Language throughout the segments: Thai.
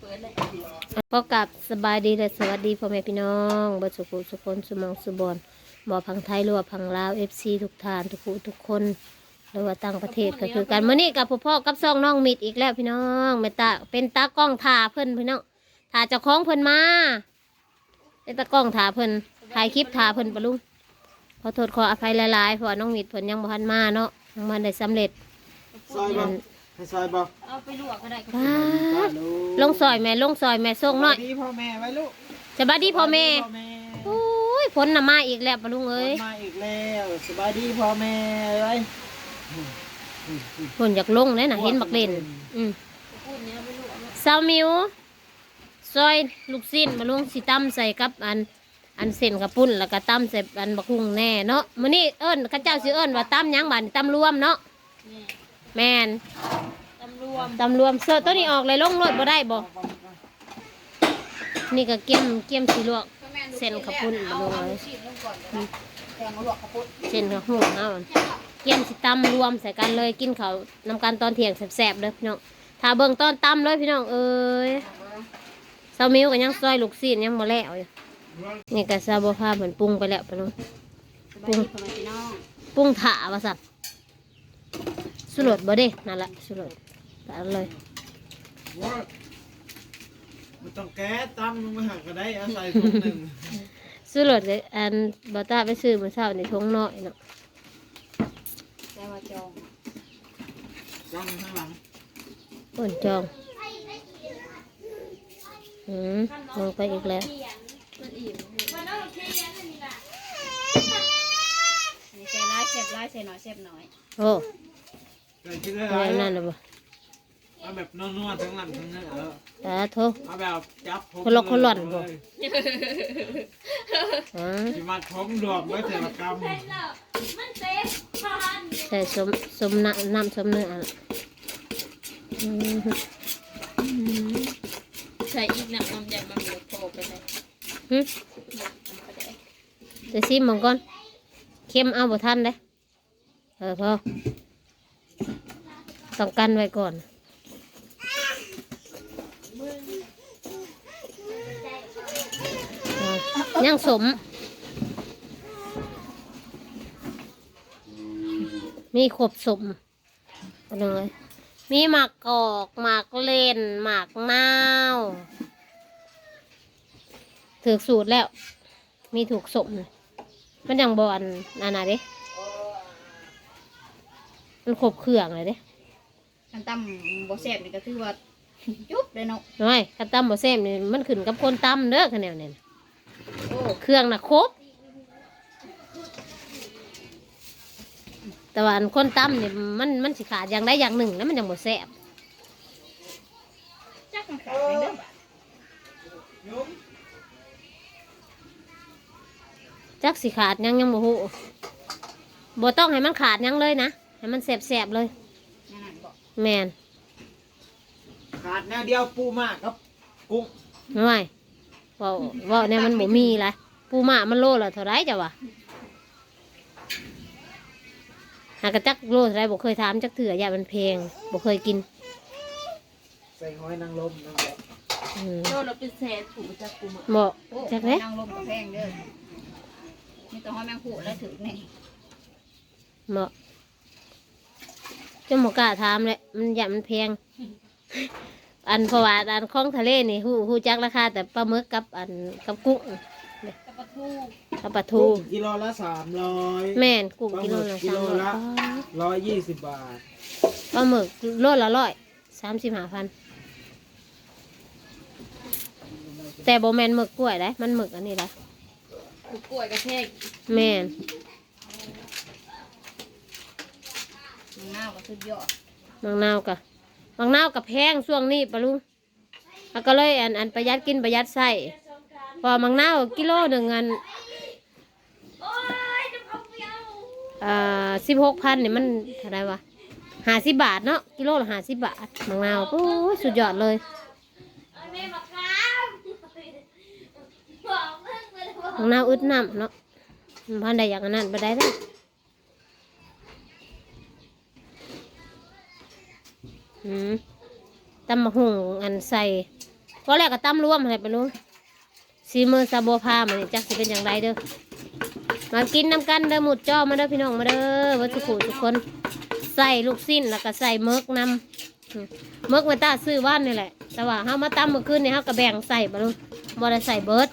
เปิดเลยก็กลับสบายดีและสวัสดีพ่อแม่พี่น้องบัสุขุสุคนสุมองสุบอนบ่พังไทยรือว่าพังลาวเอฟซีทุกทานทุกผู้ทุกคนหรือว่าต่างประเทศก็คือกันเมื่อนี้กับพ่อพ่อกับซองน้องมิดอีกแล้วพี่น้องแม่ตาเป็นตากล้องถ่าเพิ่นพี่น้องถ่าเจ้าของเพิ่นมาเป็นตากล้องถ่าเพิ่นถ่ายคลิปถ่าเพิ่นปะลุงขอโทษขออภัยหลายๆเพราะน้องมิดเพิ่นยังบ่ทันมาเนาะยังบ่ทันได้สำเร็จ ให้ซอยบ่เอาไปลวกก็ได้ก็ว้าป้าดลูกลงซอยแม่ลงซอยแม่ส่งหน่อยสวัสดีพ่อแม่ไว้ลูกสบายดีพ่อแม่พ่อแม่ โอ้ยพ้นน่ะมาอีกแล้วปะลุงเอ้ยมาอีกแล้วสบายดีพ่อแม่เอ้ยพ้นอยากลงเลยน่ะเห็นบักเล่นอืมพูดเนี้ยไปลวกแล้วซาวมิวซอยลูกสิ้นมาลุงสิตั้มใส่กับอันอันเส้นกับปุ้นแล้วก็ตั้มใส่อันบักฮุงแน่เนาะมื้อนี้เอิ้นเข้าเจ้าสิเอิ้นว่าตั้มหยังบัดนี้ตั้มรวมเนาะนี่แม่นตำร วมตั้มรวมเสื้อตัวนี้ออกเลยลงรถบ่ได้บ่นี่ก็เกี่ยมเกี่ยมสิลวก เส้นข้าวปุ้นมาลงเลยชีสลงก่อนก็ได้แกงมาลวกข้าวปุ้นเส้นกับฮุงเอาเกี่ยมสิตั้มรวมใส่กันเลยกินข้าวนำกันตอนเที่ยงแซ่บๆเด้อพี่น้องถ้าเบิ่งตอนตั้มเลยพี่น้องเอ้ยซามิวก็ยังซอยลูกซีนยังบ่แล้วอยู่นี่ก็ซาบ่พาเหมือนปรุงไปแล้วปะลุงสบายดีพ่อแม่พี่น้องปรุงถาว่าสัตว์สุรสบ่เด้นั่นแหละสุรส ตัดเลยว่ามันต้องแก้ตั้มลงมาหักก็ได้เอาใส่ถุงหนึ่งสุรสเลยอันบ่ตาไปซื้อมื้อเช้าในทงน้อยเนาะแต่ว่าจองจ้องข้างหลังอ่อนจองอืมลงไปอีกแล้วมันอิ่มนี่ใส่ร้ายเสียบร้ายใส่หน่อยเสียบหน่อยโอ้ใส่ชิ้นอะไรอะไรนั่นน่ะบ่ เอาแบบนัวๆทั้งนั้นทั้งนั้นเออตาโทเอาแบบจับผมคนละคนหล่อนบ่ เลยอ๋อสิมาผมรวมไว้แต่ละกรรมใส่สมสมน้ำน้ำสมเนื้ออะอืมใส่อีกน้ำน้ำยำมันเดือดโผล่ไปเลยหึน้ำก็ได้เดี๋ยวซิมมังก่อนเข้มเอาบ่ทันเลยเออพอต้องกันไว้ก่อนเอา ยังสม มีขบสมเอาเลยมีหมากกอกหมากเล่นหมากนาวถือสูตรแล้ว มีถูกสมนะมันยังบอนนานาเด้มันครบเครื่องเลยเด้กันตั้มบ่แซ่บนี่ก็ถือว่าจุ๊บเลยเนาะน้อยกระตั้มบ่แซ่บนี่มันขึ้นกับคนตั้มเด้อคะแนนเนี่ยโอ้ เครื่องน่ะครบ แต่ว่าอันคนตั้มเนี่ยมันมันสิขาดอย่างใดอย่างหนึ่งแล้วมันยังบ่แซ่บจักมันขาดไปเด้อบ่ะยุ้มจักสิขาดหยังยังบ่ฮู้บ่ต้องให้มันขาดหยังเลยนะให้มันแซ่บๆเลยนั่นน่ะบอกแม่นขาดแนวเดียวปูมากครับกุ้งน้อย เว่าเว่าเนี่ยมันบ่มีละปูม่ามันโลละเท่าไรจ้ะวะหากระจักโลเท่าไรบ่เคยถามจักเถื่ออย่ามันเพลงบ่เคยกินใส่หอยนางรมนั่นแหละอืมโลเราเป็นแสนถูกจักกูมาบ่โอ้จักเด้นั่งลมกับแพงเด้อมีแต่ห้อยแมงผู้แล้วถือนี่บ่จะหมกล้าถามเลยมันอย่ามันเพลง อันเพราะว่าอันของทะเลนี่ฮู้ฮู้จักราคาแต่ปลาหมึกกับอันกับกุ้งกับปลาทูกับปลาทูกุ้งกิโลละสามร้อยแม่นกุ้งกิโลละกิสาโลมร้อยละร้อยยี่สิบบาทปลาหมึกโลละร้อยสามสิบห้าพันแต่โบแมนหมึกกล้วยได้มันหมึกอันนี้ได้คือกล้วยกระเทกแม่นมะนาวก็สุดยอดบางนาวกะ บางนาวกับแพงช่วงนี้ปะลุงแล้วก็เลยอันอันประหยัดกินประหยัดใส่พอบางนาวกิโลหนึ่งอันอ่าสิบหกพันเนี่ยมันเท่าไรวะห้าสิบบาทเนาะกิโลละห้าสิบบาทบางนาวโอ้สุดยอดเลยบางนาวอึดน้ำเนาะพันใดอย่างนั้นไปได้เลย อืมตำมะหุงอันใส่ก็แรกก็ตั้มร่วมอะไรไปลุงซีมือซาโบพามันจักสิเป็นอย่างไรเด้อมากินน้ำกันเด้อหมุดจ้อมาเด้อพี่น้องมาเด้อวัตถุกทุกคน ใส่ลูกสิ้นแล้วก็ใส่เมิกนำอืมเมิกมาตาซื้อบ้านนี่แหละ แต่ว่าเฮามาตั้มเมื่อคืนนี่เฮาก็แบ่งใส่บ่ลุงบ่ได้ใส่เบิร์ด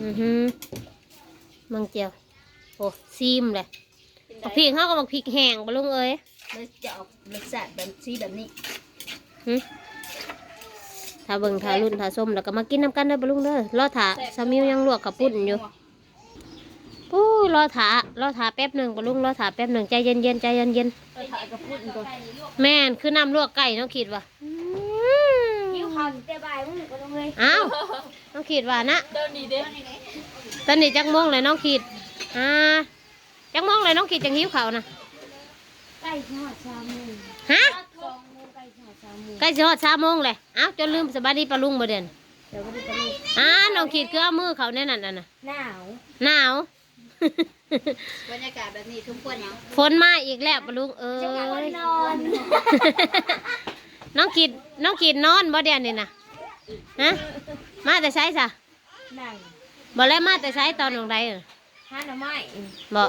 อือหือมังเจียวโอ้ซีมเลย บักพริกเฮาก็บักพริกแห้งบ่ลุงเอ้ยเลยจะออกรสชาติแบบสีแบบนี้หึถ้าเบิ่งถ้ารุ่นถ้าส้มแล้วก็มากินน้ำกันเด้อบ่ลุงเด้อรอถาสามิวยังลวกกับปุ่นอยู่ปู้รอถารอถาแป๊บหนึ่งบ่ลุงรอถาแป๊บหนึ่งใจเย็นเย็นๆใจเย็นเย็นเราถ่ายกับพูดก่อนๆแม่นคือน้ำลวกไก่น้องขีดว่าหิวข้าวแต่บ่ายมึงก็ต้องเลยอ้าวน้องขีดว่านะเดินดีเด้ตอนนี้จักโมงเลยน้องขีดอ่า จักโมงเลยน้องขีดจังหิวข้าวนะใกล้ทอดชามูฮะสองโมงใกล้ทอดชามูใกล้สิฮอดสามโมงเลยอ้าวจนลืมสบายดีปะลุงบ่เด่นเดี๋ยวก็ได้ไปลูกอ่าน้องขีดคือเอามือเขาแน่นั่นน่ะนะหนาวหนาว บรรยากาศแบบนี้ทุกคนเนาะฝนมาอีกแล้วปะลุงเอ้ยนอน น้องขีดน้องขีดนอนบ่เดียนนี่นะฮะมาแต่ใช้ซะนั่งบ่แล้วมาแต่ใช้ตอนลงใดเออหาหน่อไม้บ่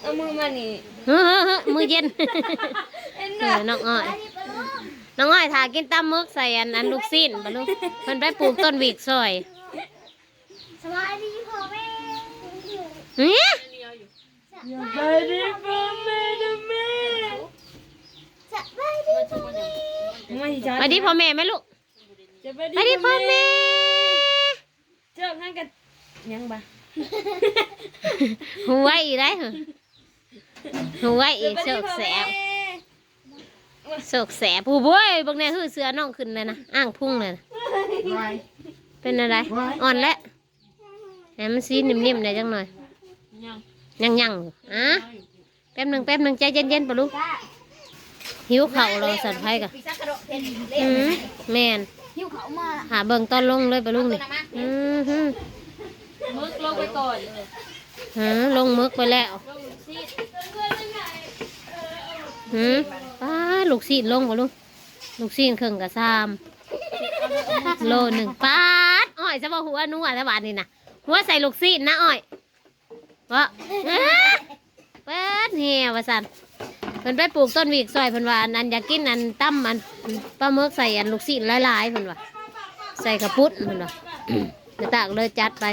เอามือมานี่เฮ้อเฮ้อเฮ้อมือเย็นเอ็นเออน้องอ้อยน้องอ้อยทากินตำมึกใส่อันอันลูกสิ้นบ่ลูกเพิ่นไปปลูกต้นวิกซอยสบายดีพ่อแม่เฮ้ยสบายดีพ่อแม่นะแม่สบายดีพ่อแม่ไม่จ้าไปดิพ่อแม่ไหมลูกจะไปไปดิพ่อแม่เจ้างั้นกันยังบ่ หัวอีได้เหรอหัวอีโศกแสบโศกแสบผู้บ่ยบางแน่คือเสือน้องขึ้นเลยนะอ้างพุ่งเลยนะไว้เป็นอะไร อ่อนแล้วแหมมันซีนิ่มๆหน่อยจังหน่อย ยังยังๆอยู่อะแป๊บหนึ่งแป๊บหนึ่งใจเย็นๆปะลูกหิวเข่าวรอสัตว์ไผ่กะอืมแม่นหิวเขามาหาเบิ่งตอนลงเลยปะลูกนี่อือหือ มึกลงไปก่อนฮะลงมึกไปแล้วหืมป้าลูกซีนลงปะลูกลูกซีนครึ่งกับซามโลหนึ่งป้าดอ้อยจะบอกหัวนัวแต่บาดนี่นะหัวใส่ลูกซีนนะอ้อยวะเอ๊ะเปิดเหี่ยวว่าสันเพิ่นไปปลูกต้นวิกซอยเพิ่นว่าอันอันอยากกินอันตั้มอันปลาหมึกใส่อันลูกซีนหลายๆเพิ่นว่าใส่กระปุ้นเพิ่นว่าเดี๋ยวตากเลยจัดไป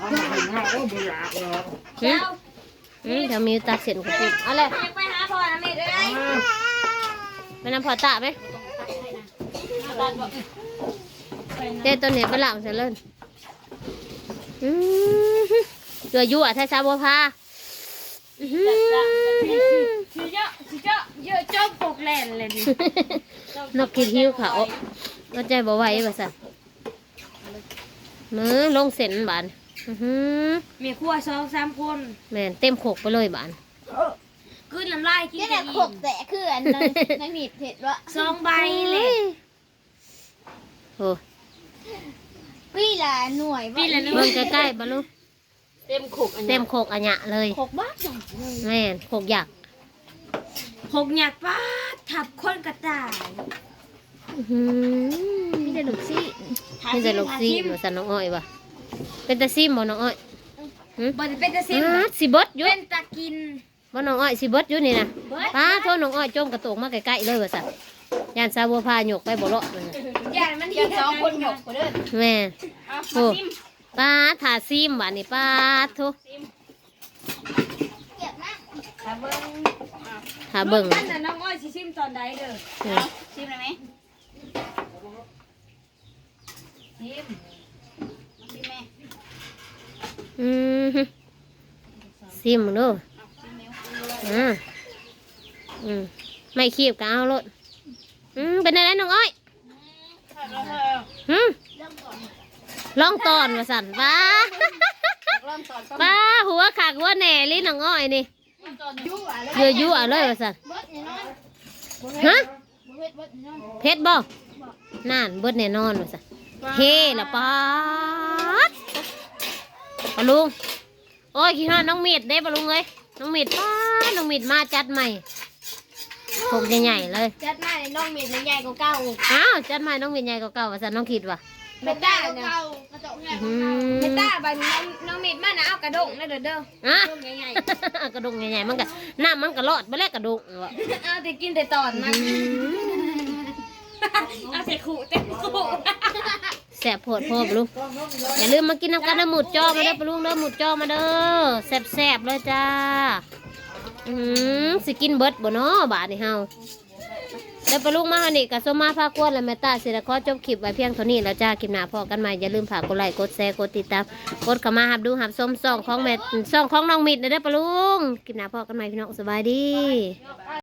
ทำให้ง่ายโอ้ บ่อยากหรอกอืมอืมเดี๋ยวมีตัดเส้นกระปุ้นเอาเลยไปหาพ่อนะแม่เด้ยไปนำพอตาไหมเจ้ตัวเนี้ยไปหลังเสร็จเลยอืมเกลือยั่วแท้ชาบัวพาอื้อหือสิเจ้าสิเจ้าเยอะจ้าปกแลนเลยดินกกินหิวเขาก็ใจบ่ไหวว่าสันมือลงเส้นบาน อื้อหือมีครัวสองสามคนแม่นเต็มโขกไปเลยบานคือน้ำลายกินนี่แหละขบแต่คืออันนั้นนังหนีบเผ็ดวะสองใบเลยโอ้ปีละหน่วยปีละหน่วยเบิ่งใกล้ๆบาลูเต็มขกอันเต็มโขกอัญญะเลยขบบ้าจังแม่นโขกหยักหกหยัดป้าทับคนกระต่ายอื้อหือมีแต่ลูกซี่นี่จะลูกซีมาสันน้องอ้อยว่ะ เป็นตาซีมบ่น้องอ้อยบนเป็นตะซิมอ้าสิเบิดอยู่เป็นตะกินบ่น้องอ้อยสิเบิดอยู่นี่นะเบิดป้าโทษน้องอ้อยจมกระโตกมาใกล้ๆเลยว่าสันยานซาบัวพาหยกไปบ่เลาะเลยนะอย่ามันอย่าสองคนหยกไปเด้อแม่โอ้ป้าถาซีมบ้านนี่ป้าโทเก็บนะถ้าเบิ้งหาเบิ่งนั่นน่ะน้องอ้อยสิซิมตอนใดเด้อเออชิมเลยไหมซิมชิมไหม อืมฮึซีมดูอ่าอืมไม่คีบก็เอาโลดอืมเป็นอะไรน้องอ้อยหืมเริ่มก่อนลองตอนว่าสันป้าเริ่มตอนป้าหัวขากหัวแหน่ลิ้นน้องอ้อยนี่ยุ่งอะไรเยอะยุ่อะเลยว่าสันเบิดแน่นอนฮะเบิดเบิดแน่นอนเพชรบ่นั่นเบิดแน่นอนว่าสันเฮ้ละป้าด ปะลุง โอ้ยขี้ฮอดน้องมีดได้ปะลุงเอ้ยน้องมีดป้าดน้องมีดมาจัดใหม่ผมใหญ่ๆเลย จัดมาในน้องมีดใหญ่กว่าเก่าอ้าวจัดใหม่น้องมีดใหญ่กว่าเก่าว่าสันน้องคิดว่ะเมต้าเก่าเนี่ยเก่ากระจกใหญ่อืเมมต้าบัดน้องน้องมีดมานะเอากระดงนะเด้อเด้ออะ กระดงใหญ่กระดุงใหญ่ๆมันก็น้ำมันก็รอดไปแล้วกระดุงว่ะๆเอาแต่กินแต่ตอนมันเอาแต่ขู่แต่ขู่ แสบโพดโพดปลุงอย่าลืมมากินน้ำกันนะหมุดจอมาเด้อปลุงเด้อหมุดจอมาเด้อแสบๆเลยจ้าอืมสิกินเบิดบ่เนาะบาดนี่เฮาเด้อปลุงมาหานี่กับสมมาพากวนและแม่ตาสิละขอจบคลิปไว้เพียงเท่านี้แล้วจ้าคลิปหน้าพอกันใหม่อย่าลืมฝากกดไลค์กดแชร์กดติดตามกดเข้ามาหับดูหับชมซ่องของแม่ซ่องของน้องมิดนะเด้อปลุงคลิปหน้าพอกันใหม่พี่น้องสบายดี